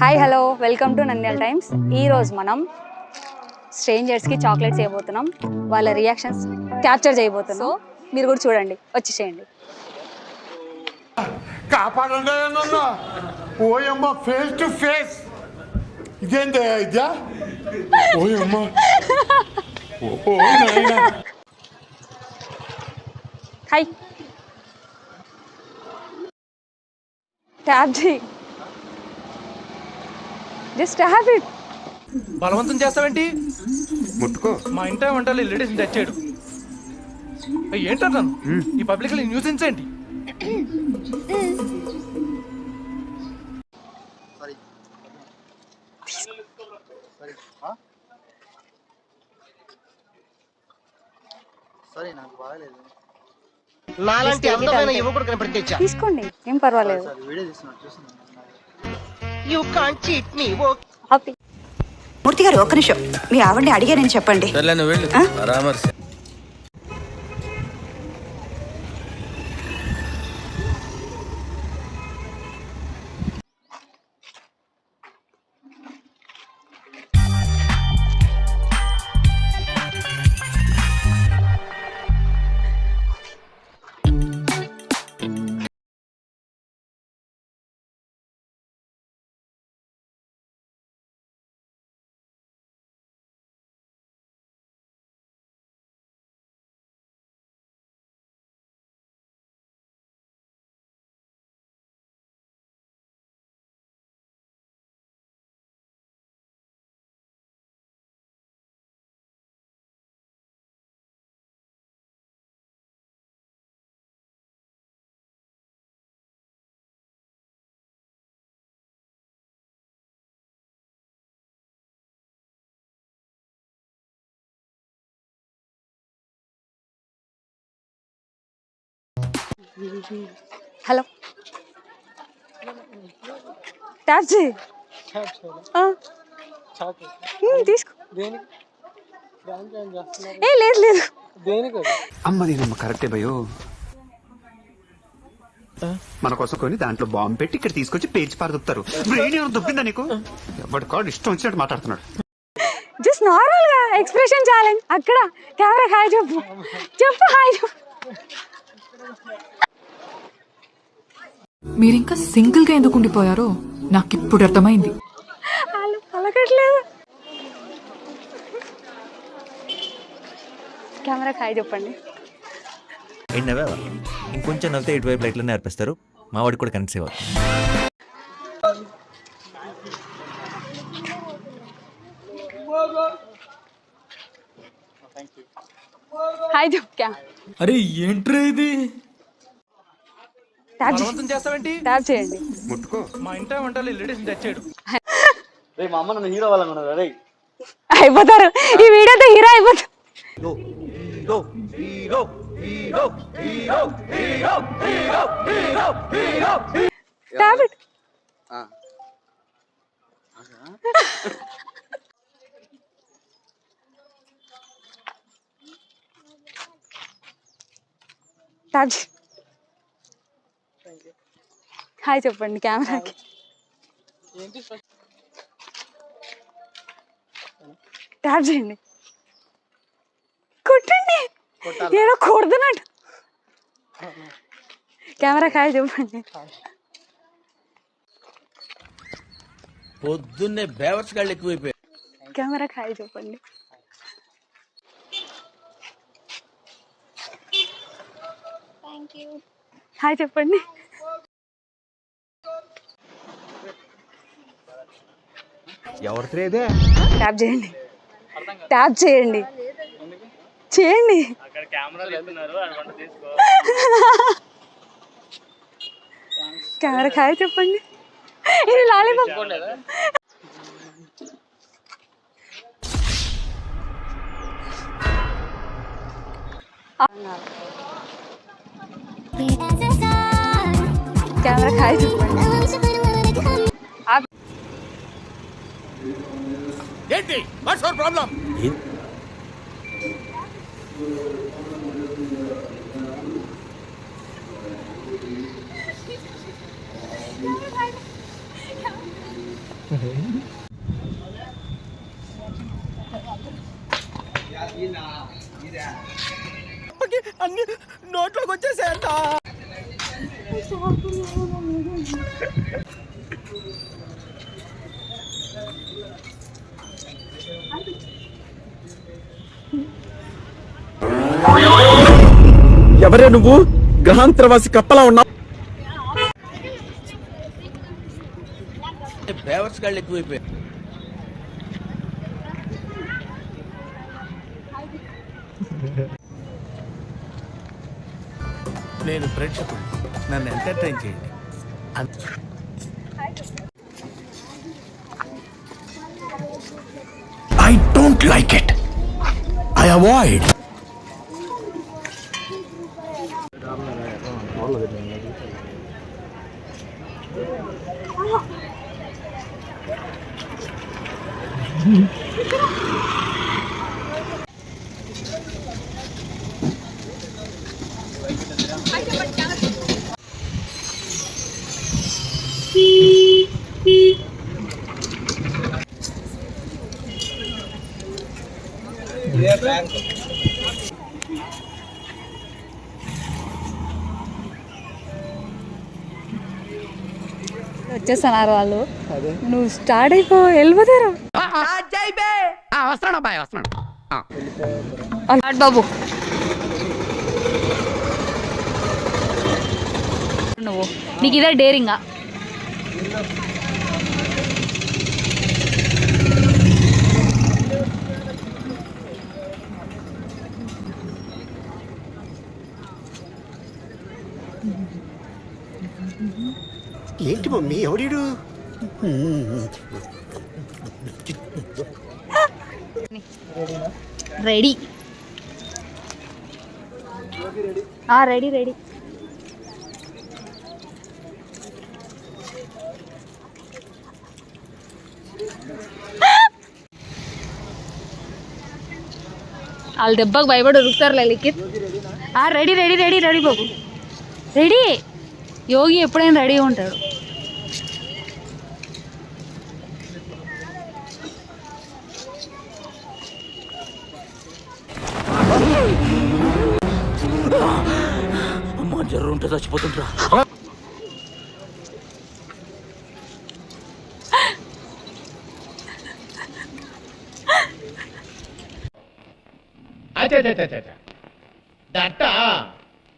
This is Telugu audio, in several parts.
Hi hello welcome to Nandyala times ఈరోజు మనం స్ట్రేంజర్స్కి చాక్లెట్స్ ఇవ్వబోతున్నాం వాళ్ళ రియాక్షన్స్ క్యాప్చర్ చేయబోతున్నాం. సో మీరు కూడా చూడండి. వచ్చేసేయండి కాపాడండి నన్ను. ఓయమ్మ ఫేస్ టు ఫేస్ ఇదేంటి ఇదా? ఓయమ్మ. ఓ ఓ నాయనా. హాయ్ ట్యాప్ చేయి. Just tap it. బలవంతం చేస్తావేంటి? ముట్టుకో. మా ఇంట వంటలు లేడీస్ తెచ్చాడు. ఏంటన్నాను ఈ పబ్లిక్ న్యూసెన్స్ ఏంటి? సారీ నాకు బాగాలేదు. నాలాంటి అందమైన యువకుడు కనపడితే తీసుకోండి ఏం పర్వాలేదు. వీడియో చూస్తున్నాను. You can't cheat me happy Murthy garu ఒక్క నిమిషం. మీ ఆవిడని అడిగానని చెప్పండి. సర్లే నువ్వు వెళ్ళు? పరామర్శ హలో. ట్యాప్ చేయి. తీసుకో. ఏ లేదు లేదు. అమ్మ కరెక్టే భయో. మన కోసం కొని దాంట్లో బాంబు పెట్టి ఇక్కడ తీసుకొచ్చి పేచి పారదొప్పుతారు బ్రెయిన్ ఏమైనా దొబ్బిందా నీకు? ఎవరి కాడు ఇష్టం వచ్చినట్టు మాట్లాడుతున్నాడు. జస్ట్ నార్మల్గా ఎక్స్ప్రెషన్ ఛాలెంజ్ అక్కడ. కెమెరా హాయ్ చెప్పు. చెప్పు హాయ్ చెప్పు. మీరింకా సింగిల్గా ఎందుకు ఉండిపోయారో నాకు ఇప్పుడు అర్థమైంది. కెమెరా హాయ్ చెప్పండి. ఏంటి ఇంకొంచెం నవ్వుతే ఇటువైపు లైట్లు నేర్పిస్తారు మా వాడికి కూడా కనెక్ట్ అవ్వాలి హాయ్ చెప్పు క్యా? అరే ఏంట్రా ఇది? ట్యాప్ చేయి. బలవంతం చేస్తావేంటి? ట్యాప్ చేయండి. ముట్టుకో. మా ఇంట వంటలు లేడీస్ తెచ్చాడు. రే మా అమ్మ నన్ను హీరో వాళ్ళనుకున్నారు రే. అయిపోతారు. ఈ వీడియోతో హీరో అయిపోతారు. Tap it. ట్యాప్ చేయి. హాయ్ చెప్పండి కెమెరాకి. ట్యాప్ చేయండి. కొట్టండి. ఏదో కొడుతున్నట్టు కెమెరా హాయ్ చెప్పండి. పొద్దున్నే బేవర్స్ గాళ్ళు ఎక్కువైపోయాయి. కెమెరా హాయ్ చెప్పండి. హాయ్ చెప్పండి. ట్యాప్ చేయండి. ట్యాప్ చేయండి. చేయండి. కెమెరా హాయ్ చెప్పండి. ఇది లాలీపాప్. కెమెరా హాయ్ చెప్పండి ఆప్- ఏంటి వాట్స్ అవర్ ప్రాబ్లం అన్ని నోట్లోకి వచ్చేసాయంట ఎవరే నువ్వు? గ్రహాంతరవాసి కప్పలా ఉన్నావు బేవర్స్ గాళ్ళు ఎక్కువైపోయాయి. నేను ప్రేక్షకుడు నన్ను ఎంటర్టైన్ చేయండి. I don't like it I avoid వచ్చేస్తున్నారు వాళ్ళు. నువ్వు స్టార్ట్ అయిపో వెళ్ళిపోతారు. బాబు. నువ్వు. నీకు ఇదే డేరింగా ఏంటి మమ్మీ? ఎవడీడు రెడీ. Ready ready. వాళ్ళ దెబ్బకు భయపడి ఉరుకుతారులే Likhith. Ready ready ready ready బాబు. రెడీ. యోగి ఎప్పుడైనా రెడీ ఉంటాడు. జర్రు ఉంటే చచ్చిపోతుంటరా దట్ట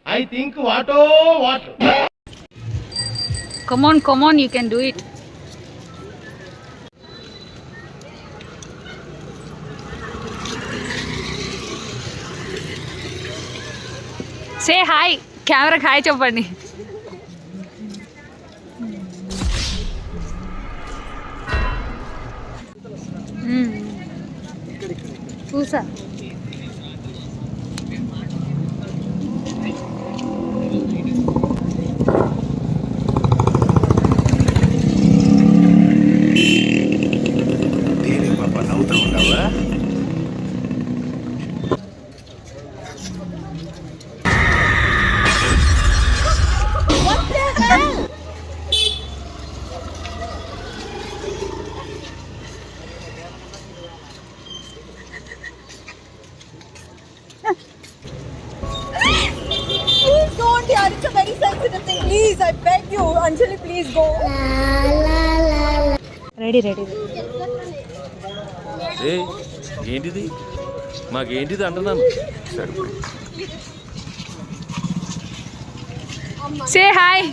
I think వాటో what. Come on, come on, you can do it. Say hi camera hi చెప్పండి మ్మ్. చూసా రెడీ రెడీ ఏంటిది? మాకేంటిది అంటున్నాను? సరిపోయి హాయ్.